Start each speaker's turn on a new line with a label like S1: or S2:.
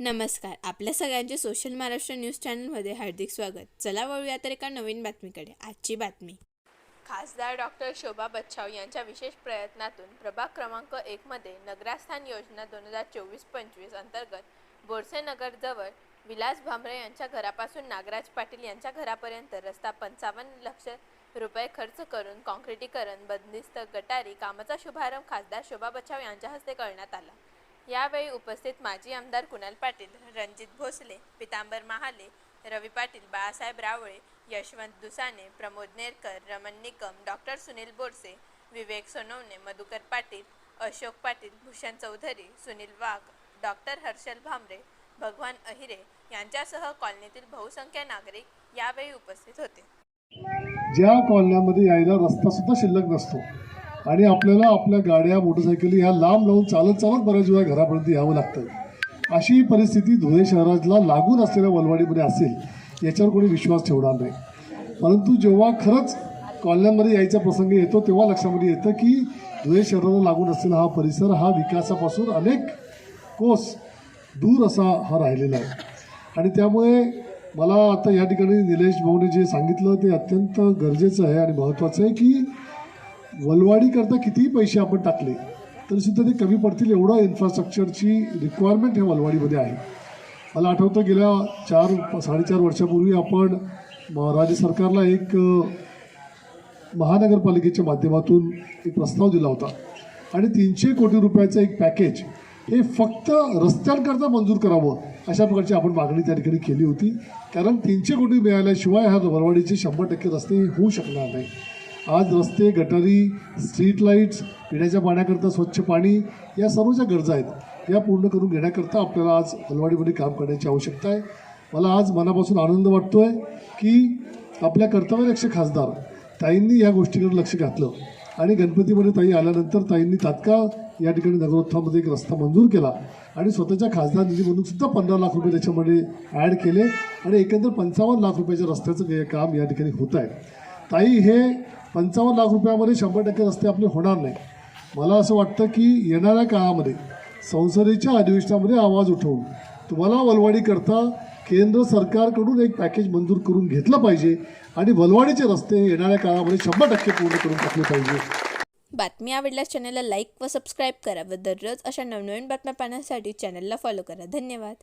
S1: नमस्कार. आपल्या सगळ्यांचे सोशल महाराष्ट्र न्यूज चॅनलमध्ये हार्दिक स्वागत. चला वळूया तर एका नवीन बातमीकडे. आजची बातमी. खासदार डॉक्टर शोभा बच्छाव यांच्या विशेष प्रयत्नातून प्रभाग क्रमांक एकमध्ये नगरास्थान योजना दोन हजार चोवीस पंचवीस अंतर्गत बोरसे नगरजवळ विलास भांबरे यांच्या घरापासून नागराज पाटील यांच्या घरापर्यंत रस्ता पंचावन्न लक्ष रुपये खर्च करून काँक्रिटीकरण बंदिस्त गटारी कामाचा शुभारंभ खासदार शोभा बच्छाव यांच्या हस्ते करण्यात आला. यावेळी उपस्थित माजी आमदार कुणाल पाटील रणजित भोसले पितांबर महाले रवी पाटील बाळासाहेब रावळे यशवंत दुसाने प्रमोद नेरकर रमण निकम डॉक्टर सुनील बोरसे विवेक सोनवणे मधुकर पाटील अशोक पाटील भूषण चौधरी सुनील वाघ डॉक्टर हर्षल भामरे भगवान अहिरे यांच्यासह कॉलनीतील बहुसंख्य नागरिक यावेळी उपस्थित होते.
S2: ज्या कॉलन्यामध्ये यायला रस्ता सुद्धा शिल्लक नसतो. आणि आपल्याला आपल्या गाड्या मोटरसायकली ह्या लांब लावून चालत चालत बऱ्याच वेळा घरापर्यंत यावं लागतं. अशी परिस्थिती धुळे शहराला लागून असलेल्या वलवाडीमध्ये असेल याच्यावर कोणी विश्वास ठेवणार नाही. परंतु जेव्हा खरंच कॉलन्यांमध्ये यायचा प्रसंग येतो तेव्हा लक्षामध्ये येतं की धुळे शहराला लागून असलेला हा परिसर हा विकासापासून अनेक कोस दूर असा हा राहिलेला आहे. आणि त्यामुळे मला आता या ठिकाणी निलेश भाऊने जे सांगितलं ते अत्यंत गरजेचं आहे आणि महत्त्वाचं आहे की वलवाडीकरता कितीही पैसे आपण टाकले तरी सुद्धा ते कमी पडतील एवढं इन्फ्रास्ट्रक्चरची रिक्वायरमेंट ह्या वलवाडीमध्ये आहे. मला आठवतं गेल्या चार साडेचार वर्षापूर्वी आपण राज्य सरकारला एक महानगरपालिकेच्या माध्यमातून एक प्रस्ताव दिला होता. आणि तीनशे कोटी रुपयाचं एक पॅकेज हे फक्त रस्त्यांकरता मंजूर करावं अशा प्रकारची आपण मागणी त्या ठिकाणी केली होती. कारण तीनशे कोटी मिळाल्याशिवाय ह्या वरवाडीचे शंभर टक्के रस्ते होऊ शकणार नाही आज रस्ते गटारी स्ट्रीट लाईट्स पिण्याच्या पाण्याकरता स्वच्छ पाणी या सर्व ज्या गरजा आहेत. या पूर्ण करून घेण्याकरता आपल्याला आज अलवाडीमध्ये काम करण्याची आवश्यकता आहे. मला आज मनापासून आनंद वाटतो आहे की आपल्या कर्तव्यलक्ष खासदार ताईंनी या गोष्टीकडे लक्ष घातलं. आणि गणपतीमध्ये ताई आल्यानंतर ताईंनी तात्काळ या ठिकाणी नगरोत्थामध्ये एक रस्ता मंजूर केला. आणि स्वतःच्या खासदार निधीमधून सुद्धा पंधरा लाख रुपये त्याच्यामध्ये ॲड केले. आणि एकंदर पंचावन्न लाख रुपयाच्या रस्त्याचं काम या ठिकाणी होत आहे. ताई हे पंचावन्न लाख रुपयामध्ये शंभर टक्के रस्ते आपले होणार नाही. मला असं वाटतं की येणाऱ्या काळामध्ये संसदेच्या अधिवेशनामध्ये आवाज उठवून तुम्हाला वलवाडी करता केंद्र सरकारकडून एक पॅकेज मंजूर करून घेतलं पाहिजे आणि वलवाडीचे रस्ते येणाऱ्या काळामध्ये शंभर टक्के पूर्ण करून टाकले पाहिजे.
S1: बातमी आवडल्यास चॅनलला लाईक व सबस्क्राईब करा व दररोज अशा नवनवीन बातम्या पाहण्यासाठी चॅनलला फॉलो करा. धन्यवाद.